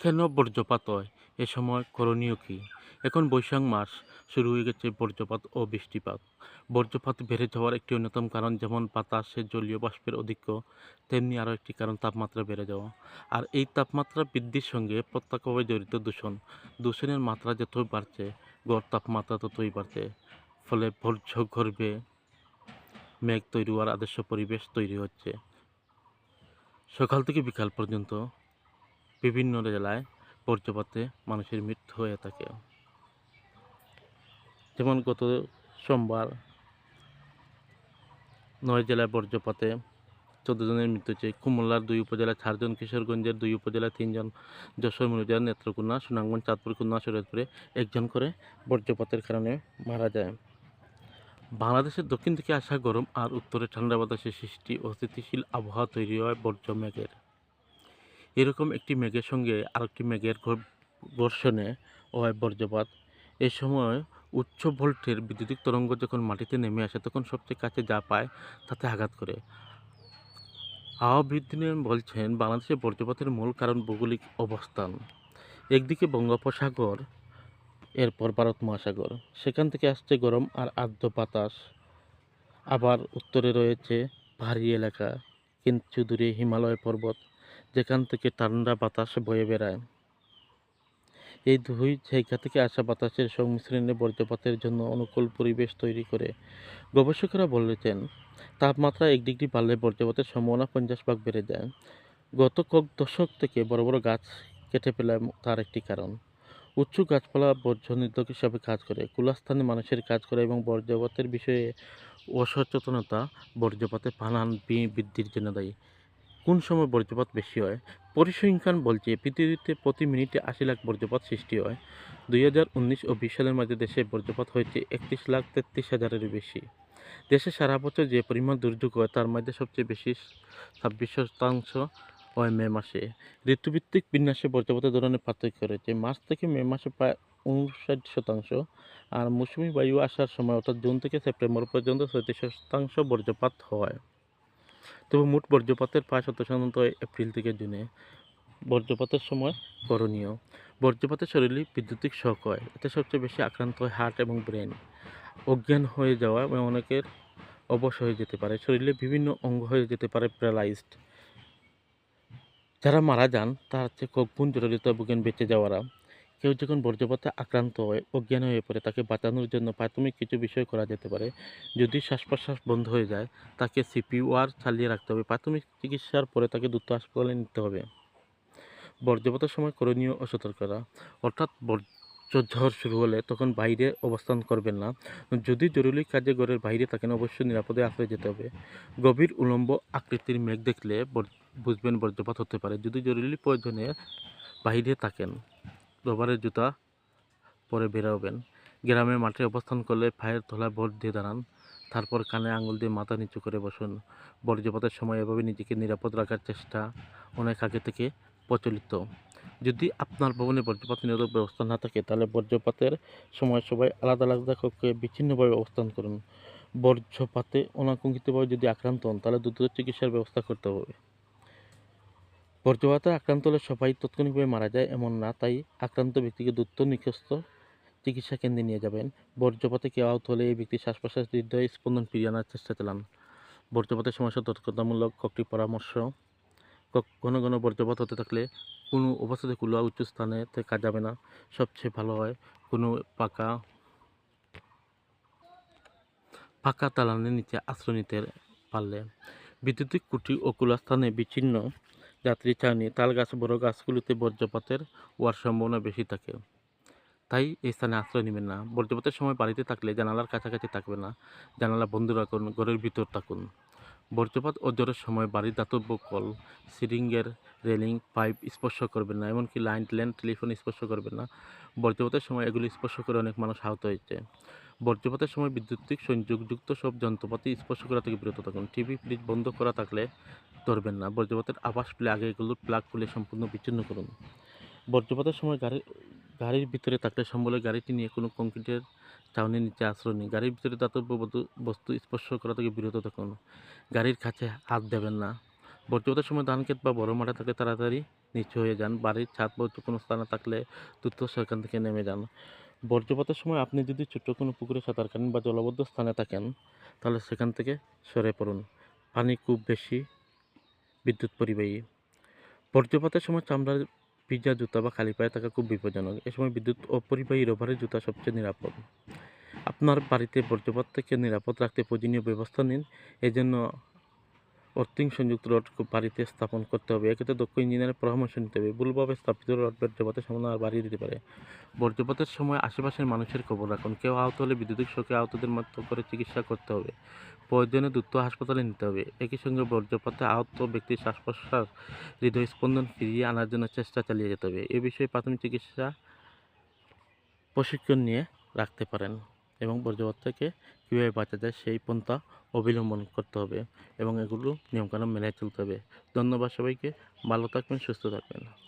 কেন বজ্রপাত হয়? এ সময় করণীয় কী? এখন বৈশাখ মাস, শুরু হয়ে গেছে বজ্রপাত ও বৃষ্টিপাত। বজ্রপাত বেড়ে যাওয়ার একটি অন্যতম কারণ যেমন বাতাসে জলীয় বাষ্পের অধিক্য তেমনি আরও একটি কারণ তাপমাত্রা বেড়ে যাওয়া। আর এই তাপমাত্রা বৃদ্ধির সঙ্গে প্রত্যক্ষভাবে জড়িত দূষণ। দূষণের মাত্রা যতই বাড়ছে, গড় তাপমাত্রা ততই বাড়ছে। ফলে বর্জ্য গর্ভে মেঘ তৈরি হওয়ার আদর্শ পরিবেশ তৈরি হচ্ছে। সকাল থেকে বিকাল পর্যন্ত বিভিন্ন জেলায় বজ্রপাতে মানুষের মৃত্যু হয়ে থাকে। যেমন গত সোমবার নয় জেলায় বজ্রপাতে চোদ্দ জনের মৃত্যু হয়েছে। কুমিল্লার দুই উপজেলায় চারজন কিশোরগঞ্জের দুই উপজেলায় তিনজন যশোর মনুজার নেত্রকোনা, সুনামগঞ্জ, চাঁদপুর, খুলনা, শরীয়তপুরে একজন করে বজ্রপাতের কারণে মারা যায়। বাংলাদেশের দক্ষিণ থেকে আসা গরম আর উত্তরে ঠান্ডা বাতাসের সৃষ্টি ও আবহাওয়া তৈরি হয় বর্জ্য মেঘের। এরকম একটি মেঘের সঙ্গে আরেকটি মেঘের ঘর্ষণে হয় বজ্রপাত। এই সময় উচ্চ ভোল্টের বিদ্যুতিক তরঙ্গ যখন মাটিতে নেমে আসে, তখন সবচেয়ে কাছে যা পায় তাতে আঘাত করে। আবহাওয়াবিদরা বলছেন, বাংলাদেশে বজ্রপাতের মূল কারণ ভৌগোলিক অবস্থান। একদিকে বঙ্গোপসাগর, এরপর ভারত মহাসাগর। সেখান থেকে আসছে গরম আর আর্দ্র বাতাস। আবার উত্তরে রয়েছে পাহাড়ি এলাকা, কিন্তু দূরে হিমালয় পর্বত। যেখান থেকে ঠান্ডা বাতাস বয়ে বেড়ায়। এই দুই জায়গা থেকে আসা বাতাসের সংমিশ্রণে বর্জ্যপাতের জন্য অনুকূল পরিবেশ তৈরি করে গবেষকেরা বলেছেন, তাপমাত্রা এক ডিগ্রি বাড়লে বর্জ্যপাতের সম্ভাবনা পঞ্চাশ ভাগ বেড়ে যায়। গত কয়েক দশক থেকে বড় বড় গাছ কেটে ফেলা তার একটি কারণ। উচ্চ গাছপালা বর্জ্য নির্ধারক হিসাবে কাজ করে, কুলাস্থানে মানুষের কাজ করে এবং বর্জ্যপাতের বিষয়ে অসচেতনতা বজ্রপাতে বানান বি- বৃদ্ধির জন্য দায়ী। কোন সময় বজ্রপাত বেশি হয়? পরিসংখ্যান বলছে, পৃথিবীতে প্রতি মিনিটে আশি লাখ বজ্রপাত সৃষ্টি হয়। দুই হাজার উনিশ ও বিশ সালের মাঝে দেশে বজ্রপাত হয়েছে একত্রিশ লাখ তেত্রিশ হাজারেরও বেশি। দেশে সারা বছর যে পরিমাণ দুর্যোগ হয়, তার মধ্যে সবচেয়ে বেশি ছাব্বিশ শতাংশ হয় মে মাসে। ঋতুভিত্তিক বিন্যাসে বজ্রপাতের ধরনের পার্থক্য রয়েছে। মার্চ থেকে মে মাসে প্রায় উনষাট শতাংশ আর মৌসুমি বায়ু আসার সময়, অর্থাৎ জুন থেকে সেপ্টেম্বর পর্যন্ত ছয়ত্রিশ শতাংশ বজ্রপাত হয়। তবে মোট প্রায় সত্তর শতাংশ এপ্রিল থেকে জুনে। বজ্রপাতের সময় করণীয়। বজ্রপাতের শরীরে বিদ্যুতিক শক হয়। এতে সবচেয়ে বেশি আক্রান্ত হয় হার্ট এবং ব্রেন। অজ্ঞান হয়ে যাওয়া এবং অনেকের অবশ হয়ে যেতে পারে। শরীরে বিভিন্ন অঙ্গ হয়ে যেতে পারে প্যারালাইজড। যারা মারা যান, তার হচ্ছে কখন জড়িত ভোগেন বেঁচে যাওয়ারা কেউ যখন বজ্রপাতে আক্রান্ত হয় অজ্ঞান হয়ে পড়ে, তাকে বাঁচানোর জন্য প্রাথমিক কিছু বিষয় করা যেতে পারে। যদি শ্বাস প্রশ্বাস বন্ধ হয়ে যায়, তাকে সিপিওয়ার চালিয়ে রাখতে হবে। প্রাথমিক চিকিৎসার পরে তাকে দ্রুত হাসপাতালে নিতে হবে। বজ্রপাতের সময় করণীয় ও সতর্কতা। অর্থাৎ বজ্রঝড় শুরু হলে তখন বাইরে অবস্থান করবেন না। যদি জরুরি কাজে ঘরের বাইরে থাকেন, অবশ্যই নিরাপদে আশ্রয় যেতে হবে। গভীর, উলম্ব আকৃতির মেঘ দেখলে বুঝবেন বজ্রপাত হতে পারে। যদি জরুরি প্রয়োজনে বাইরে থাকেন রবারের জুতা পরে বেরোবেন। গ্রামে মাঠে অবস্থান করলে পায়ের তলায় ভোট দিয়ে দাঁড়ান। তারপর কানে আঙুল দিয়ে মাথা নিচু করে বসুন। বজ্রপাতের সময় এভাবে নিজেকে নিরাপদ রাখার চেষ্টা অনেক আগে থেকে প্রচলিত। যদি আপনার ভবনে বজ্রপাত নিরোধক ব্যবস্থা না থাকে, তাহলে বজ্রপাতের সময় সবাই আলাদা আলাদা কক্ষে বিচ্ছিন্নভাবে অবস্থান করুন। বজ্রপাতে অনাকাঙ্ক্ষিতভাবে যদি আক্রান্ত হন, তাহলে দ্রুত চিকিৎসার ব্যবস্থা করতে হবে। বজ্রপাতে আক্রান্ত হলে সবাই তাৎক্ষণিকভাবে মারা যায়, এমন না। তাই আক্রান্ত ব্যক্তিকে দ্রুত নিকটস্থ চিকিৎসা কেন্দ্রে নিয়ে যাবেন। বজ্রপাতে কেউ আহত হলে এই ব্যক্তি শ্বাস প্রশ্বাস হৃদয় স্পন্দন ফিরিয়ে আনার চেষ্টা চালান। বজ্রপাতের সমস্যা সতর্কতামূলক কয়েকটি পরামর্শ ঘন ঘন বজ্রপাত হতে থাকলে কোনো অবস্থাতে কুলা উঁচু স্থানে থাকা যাবে না। সবচেয়ে ভালো হয় কোনো পাকা পাকা তালানের নিচে আশ্রয় নিতে পারলে। বিদ্যুতিক খুঁটি ও খোলা স্থানে বিচ্ছিন্ন যাত্রী ছাউনি তাল গাছ, বড় গাছগুলিতে বজ্রপাতের হওয়ার সম্ভাবনা বেশি থাকে। তাই এই স্থানে আশ্রয় নেবেন না। বজ্রপাতের সময় বাড়িতে থাকলে জানালার কাছাকাছি থাকবেন না। জানালা বন্ধ রাখুন, ঘরের ভিতর থাকুন। বজ্রপাত ও জ্বরের সময় বাড়ির দাতব্য কল সিরিঙ্গের রেলিং, পাইপ স্পর্শ করবেন না, এমনকি লাইন, ল্যান্ড, টেলিফোন স্পর্শ করবেন না। বজ্রপাতের সময় এগুলি স্পর্শ করে অনেক মানুষ আহত হয়েছে। বজ্রপাতের সময় বিদ্যুতিক সংযোগযুক্ত সব যন্ত্রপাতি স্পর্শ করা থেকে বিরত থাকুন। টিভি, ফ্রিজ বন্ধ করা থাকলে ধরবেন না। বজ্রপাতের আবাস পেলে আগে এগুলোর প্লাগ খুলে সম্পূর্ণ বিচ্ছিন্ন করুন। বজ্রপাতের সময় গাড়ি, গাড়ির ভিতরে থাকলে সম্বলে গাড়িটি নিয়ে কোনো কংক্রিটের ছাউনির নিচে আশ্রয় নিন। গাড়ির ভিতরে দাতব্য বস্তু- স্পর্শ করা থেকে বিরত থাকুন। গাড়ির কাছে হাত দেবেন না। বজ্রপাতের সময় ধান ক্ষেত বা বড় মাঠে থাকলে তাড়াতাড়ি নিচু হয়ে যান। বাড়ির ছাদ বা কোনো স্থানে থাকলে দ্রুত সেখান থেকে নেমে যান। বর্জ্যপাতের সময় আপনি যদি ছোট্ট কোনো পুকুরে সাঁতার কাটেন বা জলবদ্ধ স্থানে থাকেন, তাহলে সেখান থেকে সরে পড়ুন। পানি খুব বেশি বিদ্যুৎ পরিবাহী। বর্জ্যপাতের সময় চামড়ার ভিজা জুতা বা খালি পায়ে থাকা খুব বিপজ্জনক। এ সময় বিদ্যুৎ অপরিবাহী রবারের জুতা সবচেয়ে নিরাপদ। আপনার বাড়িতে বর্জ্যপাত থেকে নিরাপদ রাখতে প্রয়োজনীয় ব্যবস্থা নিন। এই জন্য অর্থিং সংযুক্ত রড বাড়িতে স্থাপন করতে হবে। এক্ষেত্রে দক্ষ ইঞ্জিনিয়ারের পরামর্শ নিতে হবে। ভুলভাবে স্থাপিত রড বর্জ্যপাতের সম্ভাবনা বাড়িয়ে দিতে পারে। বর্জ্যপাতের সময় আশেপাশের মানুষের খবর রাখুন। কেউ আহত হলে বিদ্যুতিক শোকে আহতদের মতো করে চিকিৎসা করতে হবে। প্রয়োজনে দ্রুত হাসপাতালে নিতে হবে। একই সঙ্গে বর্জ্যপাতে আহত ব্যক্তির শ্বাস প্রশ্বাস হৃদয় স্পন্দন ফিরিয়ে আনার জন্য চেষ্টা চালিয়ে যেতে হবে। এ বিষয়ে প্রাথমিক চিকিৎসা প্রশিক্ষণ নিয়ে রাখতে পারেন। এবং বর্জ্যপাত থেকে কীভাবে বাঁচা যায় সেই পন্থা অবলম্বন করতে হবে এবং এগুলো নিয়মকানুন মেনে চলতে হবে। ধন্যবাদ সবাইকে। ভালো থাকবেন, সুস্থ থাকবেন।